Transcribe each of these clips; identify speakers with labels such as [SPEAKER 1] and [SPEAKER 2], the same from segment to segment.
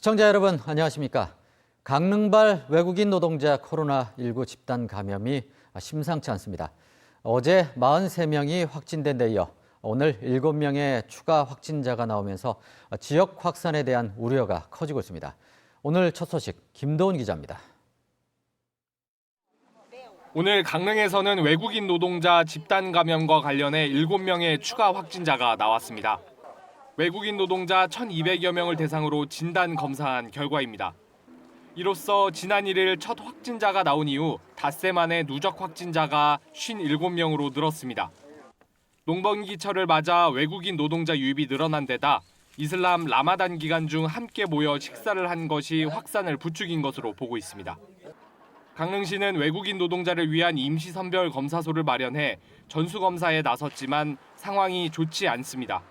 [SPEAKER 1] 시청자 여러분 안녕하십니까? 강릉발 외국인 노동자 코로나19 집단 감염이 심상치 않습니다. 어제 43명이 확진된 데 이어 오늘 7명의 추가 확진자가 나오면서 지역 확산에 대한 우려가 커지고 있습니다. 오늘 첫 소식 김도훈 기자입니다.
[SPEAKER 2] 오늘 강릉에서는 외국인 노동자 집단 감염과 관련해 7명의 추가 확진자가 나왔습니다. 외국인 노동자 1,200여 명을 대상으로 진단 검사한 결과입니다. 이로써 지난 1일 첫 확진자가 나온 이후 닷새 만에 누적 확진자가 57명으로 늘었습니다. 농번기철을 맞아 외국인 노동자 유입이 늘어난 데다 이슬람 라마단 기간 중 함께 모여 식사를 한 것이 확산을 부추긴 것으로 보고 있습니다. 강릉시는 외국인 노동자를 위한 임시 선별 검사소를 마련해 전수 검사에 나섰지만 상황이 좋지 않습니다.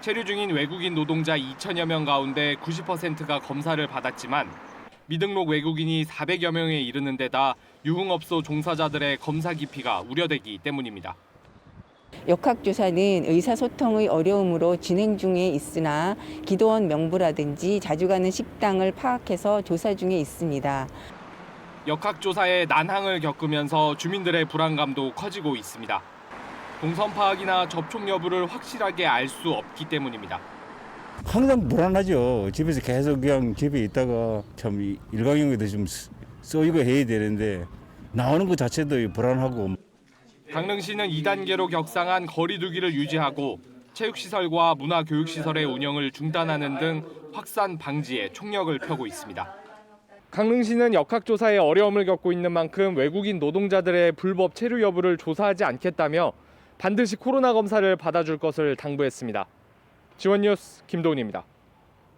[SPEAKER 2] 체류 중인 외국인 노동자 2천여 명 가운데 90%가 검사를 받았지만 미등록 외국인이 400여 명에 이르는 데다 유흥업소 종사자들의 검사 기피가 우려되기 때문입니다.
[SPEAKER 3] 역학조사는 의사소통의 어려움으로 진행 중에 있으나 기도원 명부라든지 자주 가는 식당을 파악해서 조사 중에 있습니다.
[SPEAKER 2] 역학조사에 난항을 겪으면서 주민들의 불안감도 커지고 있습니다. 동선 파악이나 접촉 여부를 확실하게 알 수 없기 때문입니다.
[SPEAKER 4] 항상 불안하죠. 집에서 계속 그냥 집에 있다가 참 이- 일광욕에도 좀 쓰- 쏘이고 해야 되는데 나오는 것 자체도 불안하고
[SPEAKER 2] 강릉시는 2단계로 격상한 거리두기를 유지하고 체육시설과 문화교육시설의 운영을 중단하는 등 확산 방지에 총력을 펴고 있습니다. 강릉시는 역학조사에 어려움을 겪고 있는 만큼 외국인 노동자들의 불법 체류 여부를 조사하지 않겠다며 반드시 코로나 검사를 받아줄 것을 당부했습니다. 지원뉴스 김도훈입니다.